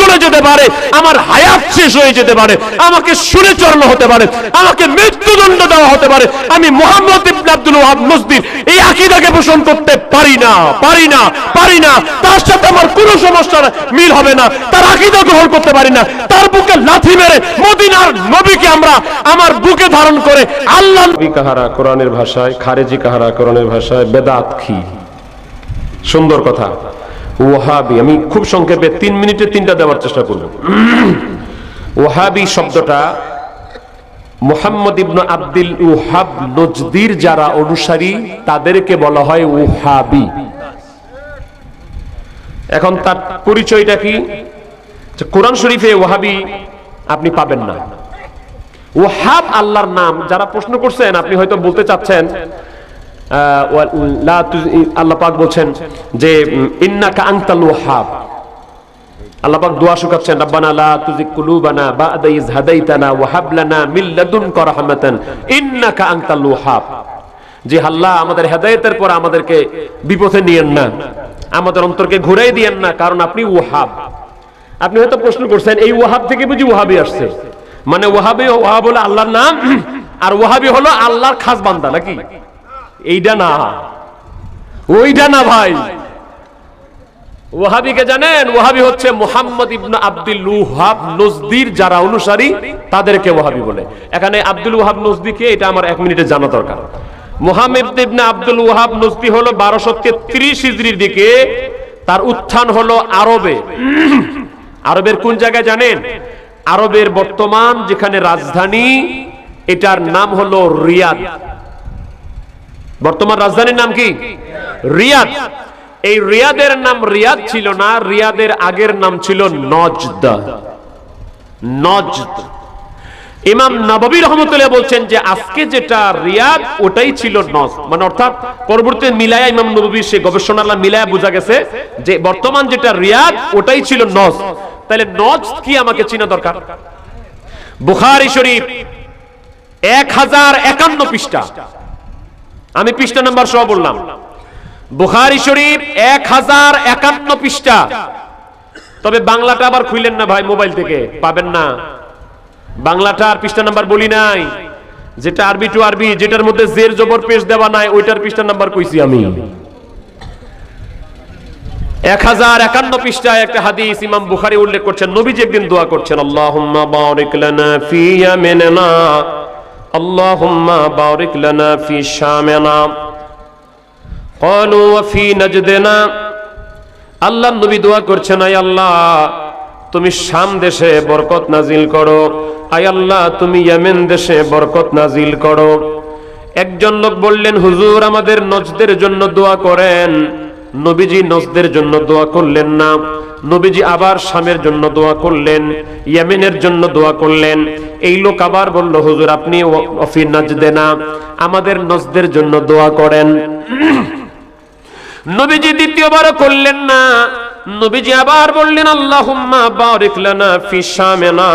চলে যেতে পারে, আমার হায়াত শেষ হয়ে যেতে পারে, আমাকে শুনে চরণ হতে পারে, আমাকে মৃত্যুদণ্ড দেওয়া হতে পারে। আমি মোহাম্মদ ইবনে আব্দুল ওয়াহাব নজদির এই আকীদাকে পোষণ করতে পারি না পারি না পারি না। তার সাথে আমার কোনো সমস্যার মিল হবে না, তার আকীদা গ্রহণ করতে পারি না। তার বুকে লাথি মেরে মদিনার নবীকে আমরা আমার বুকে ধারণ করে আল্লাহ কাহারা কোরআনের ভাষায়, খারেজি কাহারা কোরআনের ভাষায় বেদাত কি? সুন্দর কথা। ওহাবি আমি খুব সংক্ষেপে তিন মিনিটে তিনটা দেওয়ার চেষ্টা করব। ওহাবি শব্দটা মুহাম্মদ ইবনু আব্দুল উহাব নজদির যারা অনুসারী, তাদেরকে বলা হয় ওহাবি এখন তার পরিচয়টা কি? কোরআন শরীফে ওহাবি আপনি পাবেন না। ওহাব আল্লাহর নাম, যারা প্রশ্ন করছেন, আপনি হয়তো বলতে চাচ্ছেন আহ, ওয়া- লা তুজ- আল্লাহ পাক বলছেন যে ইন্নাকা আনতাল ওয়াহাব। আল্লাহ পাক দোয়া শুকাচ্ছেন রাব্বানা লা তুজিগ কুলুবানা হাদাইতানা লানা ইন্নাকা যে আমাদের হেদায়েতের পর আমাদেরকে বিপথে নিয়েন না। আমাদের অন্তরকে ঘুরাই দিয়েন না কারণ আপনি ওয়াহাব। আপনি হয়তো প্রশ্ন করছেন এই ওয়াহাব থেকে বুঝি ওয়াহাবি আসছে? মানে ওয়াহাবি ওয়াহাব হলো আল্লাহর নাম আর ওয়াহাবি হলো আল্লাহর খাস বান্দা নাকি? এইটা না। ওইটা না ভাই। ওয়াহাবিকে জানেন? ওয়াহাবি হচ্ছে মোহাম্মদ ইবনে আব্দুল ওয়াহাব নজদির, যারা অনুসারী, তাদেরকে ওয়াহাবি বলে। এখানে আব্দুল ওয়াহাব নজদিকে এটা আমার এক মিনিটে জানা দরকার। মোহাম্মদ ইবনে আব্দুল ওয়াহাব নজদি হলো বারোশো তেত্রিশ হিজরির দিকে। তার উত্থান হলো আরবে। আরবের কোন জায়গায় জানেন? আরবের বর্তমান যেখানে রাজধানী, এটার নাম হলো রিয়াদ। বর্তমান রাজধানীর নাম কি? রিয়াদ। এই রিয়াদের নাম রিয়াদ ছিল না, রিয়াদের আগের নাম ছিল নজদ। নজদ। ইমাম নববী রহমতুল্লাহ বলছেন যে আজকে যেটা রিয়াদ, ওটাই ছিল নজ মানে অর্থাৎ পরবর্তীতে মিলায়া ইমাম নববী সে গবেষণা মিলায়া বোঝা গেছে যে বর্তমান যেটা রিয়াদ, ওটাই ছিল নজ তাহলে নজ কি আমাকে চিনা দরকার? বুখারি শরীফ এক হাজার একান্ন পৃষ্ঠা। আমি পৃষ্ঠা নাম্বার সহ বললাম। বুখারি শরীফ এক হাজার একান্ন পৃষ্ঠা। তবে বাংলাটা আবার খুইলেন না ভাই মোবাইল থেকে, পাবেন না। বাংলাটা আর পৃষ্ঠা নাম্বার বলি নাই। যেটা আরবি টু আরবি, যেটার মধ্যে জের জবর পেশ দেওয়া নাই, ওইটার পৃষ্ঠা নাম্বার কইছি আমি। এক হাজার একান্ন পৃষ্ঠায় একটা হাদিস ইমাম বুখারি উল্লেখ করছেন, নবীজি একদিন দোয়া করছেন, আল্লাহুম্মা বারিক লানা ফি ইয়ামিনিনা আল্লাহুম্মা বারিক লানা ফি শামিনা قالوا وفي نجدنا আল্লাহ নবী দোয়া করছেন আয় আল্লাহ তুমি শাম দেশে বরকত নাজিল করো আয় আল্লাহ তুমি ইয়েমেন দেশে বরকত নাজিল করো একজন লোক বললেন হুজুর আমাদের নজদের জন্য দোয়া করেন নবীজি নজদের জন্য দোয়া করলেন না। নবীজি আবার শামের জন্য দোয়া করলেন, ইয়ামিনের জন্য দোয়া করলেন। এই লোক আবার বলল, হুজুর, আপনি অফি নাজদেনা আমাদের নজদের জন্য দোয়া করেন। নবীজি দ্বিতীয়বারও করলেন না। নবীজি আবার বললেন, আল্লাহুম্মা বারিক লানা ফি শামিনা,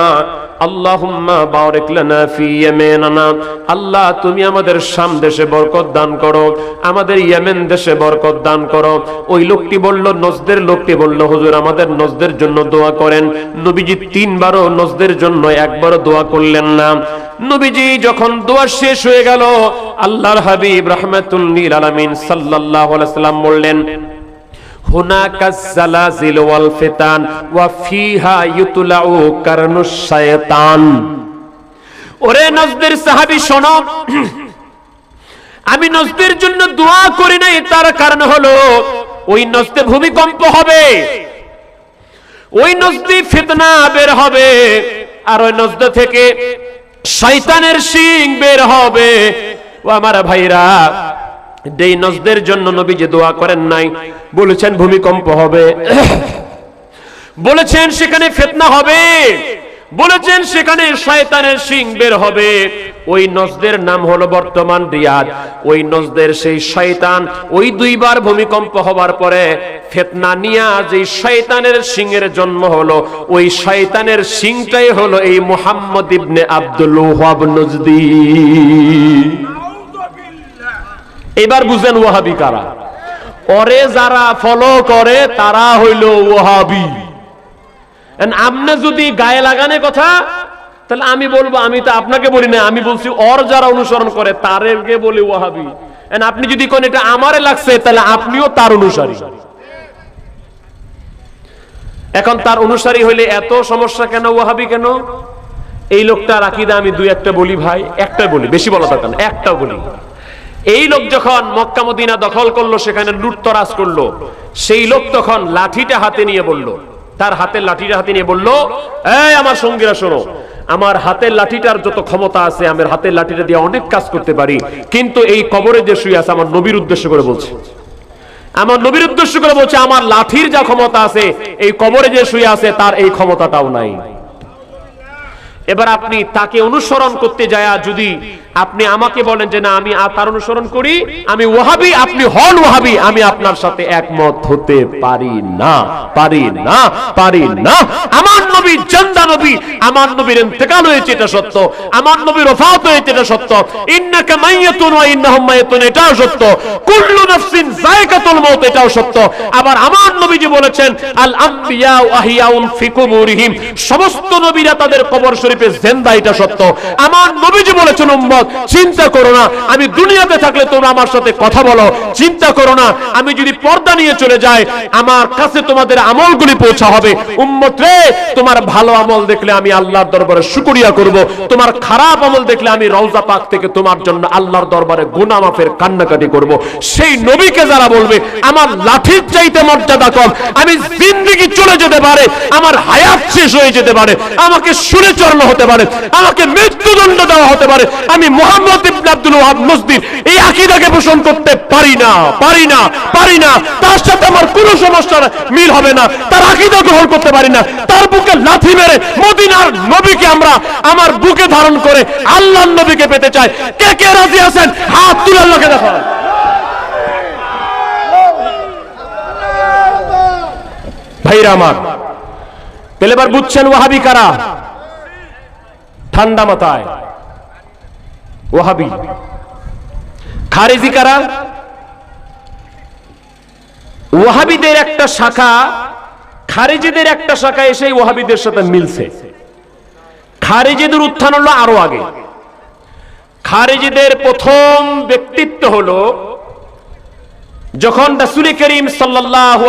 আল্লাহুম্মা বারিক লানা ফি ইয়ামিনানা। আল্লাহ, তুমি আমাদের শাম দেশে বরকত দান করো, আমাদের ইয়েমেন দেশে বরকত দান করো। ওই লোকটি বলল, নজদের লোকটি বলল, হুজুর, আমাদের নজদের জন্য দোয়া করেন। নবীজি তিনবারও নজদের জন্য একবারও দোয়া করলেন না। নবীজি যখন দোয়া শেষ হয়ে গেল, আল্লাহর হাবিব রাহমাতুল্লিল আলামিন সাল্লাল্লাহু আলাইহি সাল্লাম বললেন হুনাকা ওরে নজদের সাহাবী, শোনো। আমি নজদের জন্য দোয়া করি নাই, তার কারণ হলো ওই নজদে ভূমিকম্প হবে, ওই নজদি ফিতনা বের হবে, আর ওই নজদ থেকে শয়তানের শিং বের হবে। ও আমার ভাইরা এই নজদের জন্য নবী যে দোয়া করেন নাই। বলেছেন, ভূমিকম্প হবে। বলেছেন, সেখানে ফেতনা হবে। বলেছেন, সেখানে শয়তানের সিং বের হবে। ওই নজদের নাম হলো বর্তমান রিয়াদ। ওই নজদের সেই শয়তান, ওই দুইবার ভূমিকম্প হবার পরে ফেতনা নিয়া যে শয়তানের সিংয়ের জন্ম হলো, ওই শয়তানের সিংটাই হলো এই মুহাম্মদ ইবনে আব্দুল নজদি। এবার বুঝেন ওয়াহাবি কারা? ওরে যারা ফলো করে, তারা হইল ওয়াহাবি। আপনি যদি গায়ে লাগানোর কথা, তাহলে আমি বলব, আমি তো আপনাকে বলি না আমি বলছি ওর যারা অনুসরণ করে, তারেরকে বলি ওয়াহাবি। আপনি যদি কোন, এটা আমারে লাগছে, তাহলে আপনিও তার অনুসারী। এখন তার অনুসারী হইলে এত সমস্যা কেন, ওয়াহাবি কেন? এই লোকটার আকিদা আমি দুই একটা বলি ভাই একটাই বলি, বেশি বলা দরকার একটাও বলি। এই লোক যখন মক্কা মদিনা দখল করল, সেখানে লুটতরাজ করল, সেই লোক তখন লাঠিটা হাতে নিয়ে বলল, তার হাতের লাঠিটা হাতে নিয়ে বলল, এই আমার সঙ্গীরা শোনো, আমার হাতের লাঠিটার যত ক্ষমতা আছে আমার হাতের লাঠিটা দিয়ে অনেক কাজ করতে পারি, কিন্তু এই কবরে যে শুয়ে আছে, আমার নবীর উদ্দেশ্য করে বলছে। আমার নবীর উদ্দেশ্য করে বলছে, আমার লাঠির যা ক্ষমতা আছে, এই কবরে যে শুয়ে আছে, তার এই ক্ষমতাটাও নাই। এবার আপনি তাকে অনুসরণ করতে যায় যদি আপনি আমাকে বলেন যে না, আমি তার অনুসরণ করি, আমি ওয়াহাবি, আপনি হন ওয়াহাবি, আমি আপনার সাথে একমত হতে পারি না পারি না পারি না। আমার নবী জান্দা নবী, আমার নবীর ইন্তেকাল হয়েছে, এটা সত্য। আমার নবীর ওফাত হয়েছে, এটা সত্য। ইন্নাকা মাইয়াতুন ওয়া ইন্নাহুম মাইয়াতুন, এটাও সত্য। কুল্লু নাফসিন যায়কাতুল মাউত, এটাও সত্য। আবার আমার নবীজি বলেছেন, আল আম্বিয়া আহিয়াউন ফি কুবুরিহিম সমস্ত নবীরা তাদের কবর শরীফে জিন্দা, এটা সত্য। আমার নবীজি বলেছেন, উম্মত চিন্তা করো না। আমি দুনিয়াতে থাকলে তোমরা আমার সাথে কথা বলো। চিন্তা করো না। আমি যদি পর্দা নিয়ে চলে যাই, আমার কাছে তোমাদের আমলগুলি পৌঁছা হবে। উম্মত রে, তোমার ভালো আমল দেখলে আমি আল্লাহর দরবারে শুকরিয়া করব। তোমার খারাপ আমল দেখলে আমি রওজা পাক থেকে তোমার জন্য আল্লাহর দরবারে গুনাহ মাফের কান্নাকাটি করব। সেই নবীকে যারা বলবে, আমার লাঠির চাইতে মর্যাদা কম। আমি জিন্দেগি চলে যেতে পারে। আমার হায়াত শেষ হয়ে যেতে পারে। আমাকে সুরে চর্ণ হতে পারে। আমাকে মৃত্যুদণ্ড দেওয়া হতে পারে। আমি মোহাম্মদ আমার বুকে ধারণ করে নবীকে পেতে চাই। কে কে রাজি আছেন? হাত ভাইরা আমার বুঝছেন ওয়াহাবি কারা? ঠান্ডা মাথায়। ওয়াহাবি। খারেজি কারা? ওয়াহাবিদের একটা শাখা, খারেজিদের একটা শাখা এসে ওয়াহাবিদের সাথে মিলছে। খারেজিদের উত্থান হলো আরও আগে। খারেজিদের প্রথম ব্যক্তিত্ব হলো যখন রাসূল করিম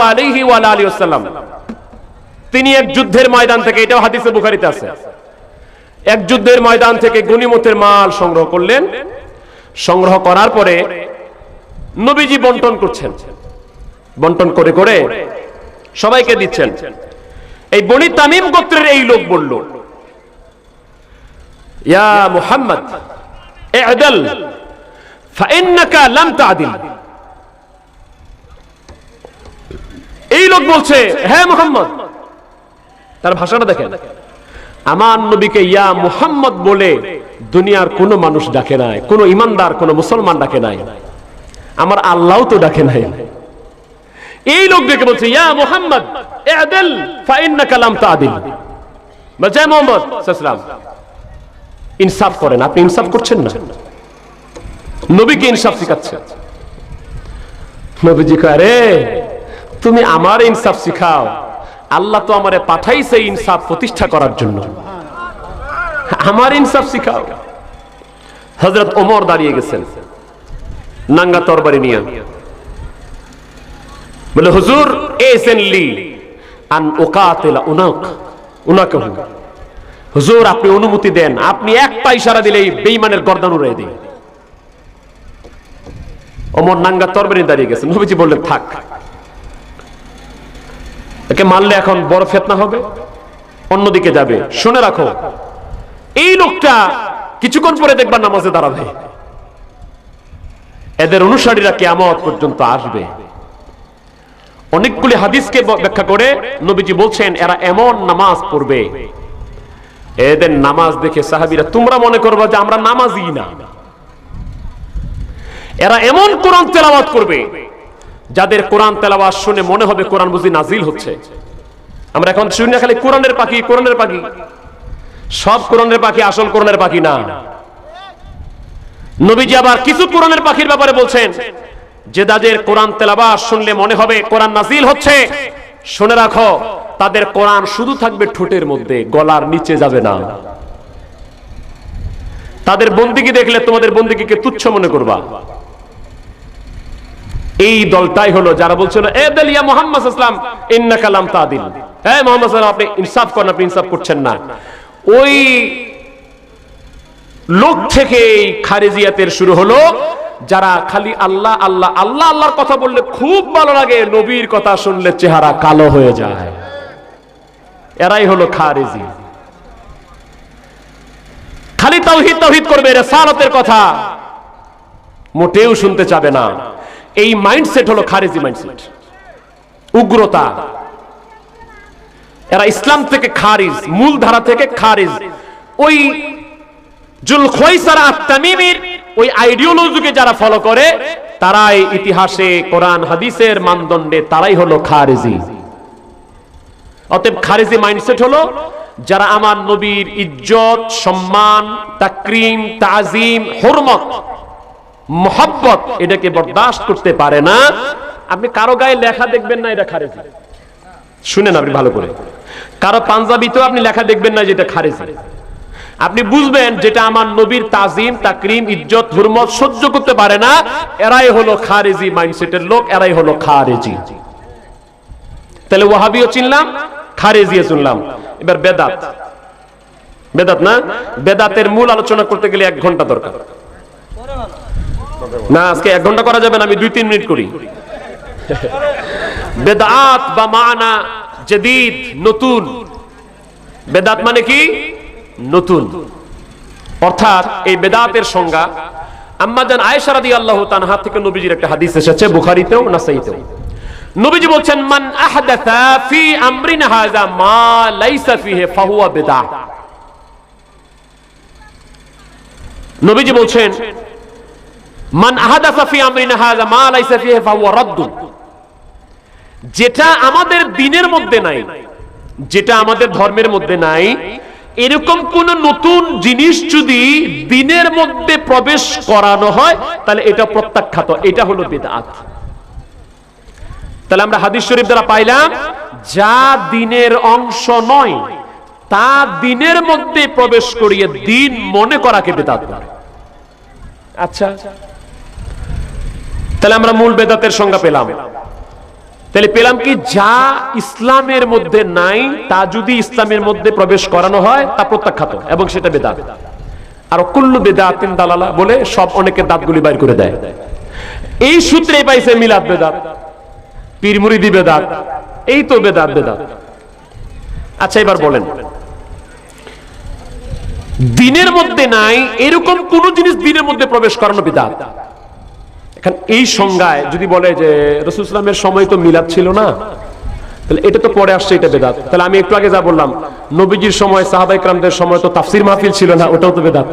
আলিহি তিনি এক যুদ্ধের ময়দান থেকে, এটাও হাদিসে বুখারীতে আছে এক যুদ্ধের ময়দান থেকে গনিমতের মাল সংগ্রহ করলেন। সংগ্রহ করার পরে নবীজি বন্টন করছেন। বন্টন করে করে সবাইকে দিচ্ছেন। এই বনি তামিম গোত্রের এই লোক বলল, ইয়া মুহাম্মদ ই'দাল ফাইন্নাকা লাম তা'দিল এই লোক বলছে হ্যাঁ মুহাম্মদ। তার ভাষাটা দেখেন। আমার নবীকে ইয়া মুহাম্মদ বলে দুনিয়ার কোন মানুষ ডাকে নাই, কোন ইমানদার, কোন মুসলমান ডাকে নাই। আমার আল্লাহ তো ডাকে নাই। এই লোক ডেকে বলছে, ইয়া মুহাম্মদ ই'দিল ফাইন্নাকা লাম তা'দিল। বলছে "হে মুহাম্মদ, সাল্লাল্লাহু ইনসাফ করেন, আপনি ইনসাফ করছেন না? নবীকে ইনসাফ শিখাচ্ছে। নবীজি কয় রে তুমি আমার ইনসাফ শিখাও। আল্লাহ তো আমারে পাঠাইছে ইনসাফ প্রতিষ্ঠা করার জন্য। আমার ইনসাফ শিখাও। হযরত ওমর দাঁড়িয়ে গেছেন। নাঙ্গা তরবারি নিয়ে। বলে, হুজুর এসেন লি, আন উকাতিলা উনাক উনাকাহু হুজুর, আপনি অনুমতি দেন, আপনি একটা ইশারা দিলেই বেঈমানের গর্দান উড়িয়ে দিন ওমর নাঙ্গা তরবারি দাঁড়িয়ে গেছেন। নবীজি বললেন, থাক একে মারলে এখন বড় ফেতনা হবে, অন্যদিকে যাবে। শুনে রাখো, এই লোকটা কিছুক্ষণ পরে দেখবার নামাজে দাঁড়াবে। এদের অনুসারীরা কেয়ামত পর্যন্ত আসবে। অনেকগুলি হাদিসকে ব্যাখ্যা করে নবীজি বলছেন, এরা এমন নামাজ পড়বে। এদের নামাজ দেখে সাহাবীরা, তোমরা মনে করবে যে আমরা নামাজই না। এরা এমন কোরআন তেলাওয়াত করবে যাদের কোরআন তেলাওয়াত শুনে মনে হবে কোরআন বুঝি নাজিল হচ্ছে। আমরা এখন শুনি না খালি কোরআনের পাখি কোরআনের পাখি। সব কোরআনের পাখি আসল কোরআনের পাখি না। নবীজি আবার কিছু কোরআনের পাখির ব্যাপারে বলছেন, যে যাদের কোরআন তেলাবাস শুনলে মনে হবে কোরআন নাজিল হচ্ছে। শুনে রাখো, তাদের কোরআন শুধু থাকবে ঠোঁটের মধ্যে, গলার নিচে যাবে না। তাদের বন্দিকে দেখলে তোমাদের বন্দিকে তুচ্ছ মনে করবা। এই দলটাই হলো যারা বলছিল, এ দেলিয়া মোহাম্মদ ইসলাম ইন্না কালাম তাদিল। হ্যাঁ মোহাম্মদ সাল্লাম আপনি ইনসাফ করেন, আপনি ইনসাফ করছেন না। ওই লোক থেকে এই খারেজিয়াতের শুরু হলো, যারা খালি আল্লাহ আল্লাহ আল্লাহ, আল্লাহর কথা বললে খুব ভালো লাগে, নবীর কথা শুনলে চেহারা কালো হয়ে যায়। এরাই হলো খারেজি। খালি তাওহিদ তাওহিদ করবে, রেসালতের কথা মোটেও শুনতে চাবে না। এই মাইন্ডসেট হলো খারেজি মাইন্ডসেট উগ্রতা। এরা ইসলাম থেকে খারিজ মূল ধারা থেকে খারিজ। ওই জুলখৈসারা আত্মামিমির ওই আইডিওলজিকে যারা ফলো করে, তারাই ইতিহাসে, কোরআন, হাদিসের মানদণ্ডে তারাই হলো খারেজি। অতএব খারেজি মাইন্ডসেট হলো যারা আমার নবীর ইজ্জত, সম্মান, তাকরিম, তাজিম, হরমত মোহাব্বত এটাকে বরদাস্ত করতে পারে না। আপনি কারও গায়ে লেখা দেখবেন না, এটা খারেজি। শুনেন আপনি ভালো করে। কারও পাঞ্জাবিতেও আপনি লেখা দেখবেন না যেটা খারেজি। আপনি বুঝবেন যেটা আমার নবীর তাজিম, তাকরিম, ইজ্জত, হুরমত সহ্য করতে পারে না, এরাই হলো খারেজি মাইন্ডসেটের লোক, এরাই হলো খারেজি। তাহলে ওয়াহাবিও চিনলাম, খারেজিও চিনলাম। এবার বেদাত। বেদাত না? বেদাতের মূল আলোচনা করতে গেলে এক ঘণ্টা দরকার। না, আজকে এক ঘণ্টা করা যাবে না, আমি দুই তিন মিনিট করি। বেদাত বা মানা জদিদ নতুন। বেদাত মানে কি? নতুন। অর্থাৎ এই বেদাতের সংজ্ঞা আম্মাজান আয়েশা রাদিয়াল্লাহু তাআলা থেকে নবীজির একটা হাদিস এসেছে, বুখারীতেও, নাসাইতেও। নবীজি বলছেন, মান আহদাথা ফি আমরিনা হাযা মা লাইসা ফিহি ফাহুয়া বিদআহ নবীজি বলছেন যেটা আমাদের দিনের মধ্যে নাই, যেটা আমাদের ধর্মের মধ্যে নাই, এরকম কোন নতুন জিনিস যদি দিনের মধ্যে প্রবেশ করানো হয়, তাহলে এটা প্রত্যাখ্যাত, এটা হলো বেদাত। তাহলে আমরা হাদিস শরীফ দ্বারা পাইলাম, যা দিনের অংশ নয়, তা দিনের মধ্যে প্রবেশ করিয়ে দিন মনে করাকে বেদাত আচ্ছা তাহলে আমরা মূল বেদাতের সংজ্ঞা পেলাম। তাহলে পেলাম কি, যা ইসলামের মধ্যে নাই, তা যদি ইসলামের মধ্যে প্রবেশ করানো হয়, তা প্রত্যাখ্যাত, এবং সেটা বেদাত। আর কুল্লু বেদাতিন দালালা বলে সব অনেকের দাঁতগুলি বাইর করে দেয়। এই সূত্রে পাইছে মিলাদ বেদাত পীরমুরিদি বেদাত, এই তো বেদাত বেদাত। আচ্ছা এবার বলেন। দিনের মধ্যে নাই, এরকম কোন জিনিস দিনের মধ্যে প্রবেশ করানো বিদাত। এই সংজ্ঞায় যদি বলে যে রসুল ইসলামের সময় তো মিলাদ ছিল না, তাহলে এটা তো পরে আসছে, এটা বেদাত। তাহলে আমি একটু আগে যা বললাম, নবীজির সময় সাহাবাই ক্রামদের সময় তো তাফসির মাহফিল ছিল না, ওটাও তো বেদাত।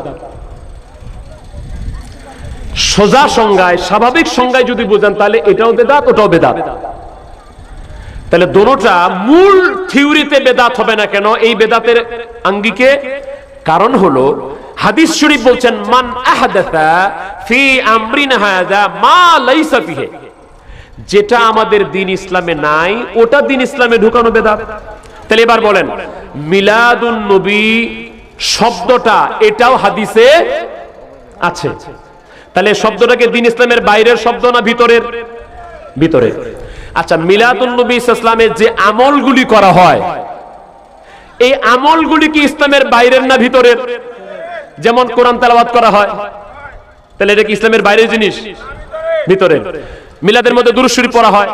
সোজা সংজ্ঞায়, স্বাভাবিক সংজ্ঞায় যদি বোঝান, তাহলে এটাও বেদাত, ওটাও বেদাত। তাহলে দোনোটা মূল থিওরিতে বেদাত হবে না কেন? এই বেদাতের আঙ্গিকে কারণ হলো হাদিস শরীফ বলছেন, মান আহাদাথা ফি আমরিনা হাযা মা লাইসা ফিহি। যেটা আমাদের দিন ইসলামে নাই, ওটা দিন ইসলামে ঢুকানো বেদাত। তাহলে এবার বলেন, মিলাদুন নবী শব্দটা এটাও হাদিসে আছে। তাহলে শব্দটাকে দিন ইসলামের বাইরের শব্দ না ভিতরের? ভিতরে। আচ্ছা মিলাদুন নবী ইসলামের যে আমলগুলি করা হয়, এই আমলগুলি কি ইসলামের বাইরের না ভিতরের? যেমন কোরআন তালাবাদ করা হয়, তাহলে এটা কি ইসলামের বাইরের জিনিস? ভিতরে। মিলাদের মধ্যে দুরুশ্বরী পড়া হয়।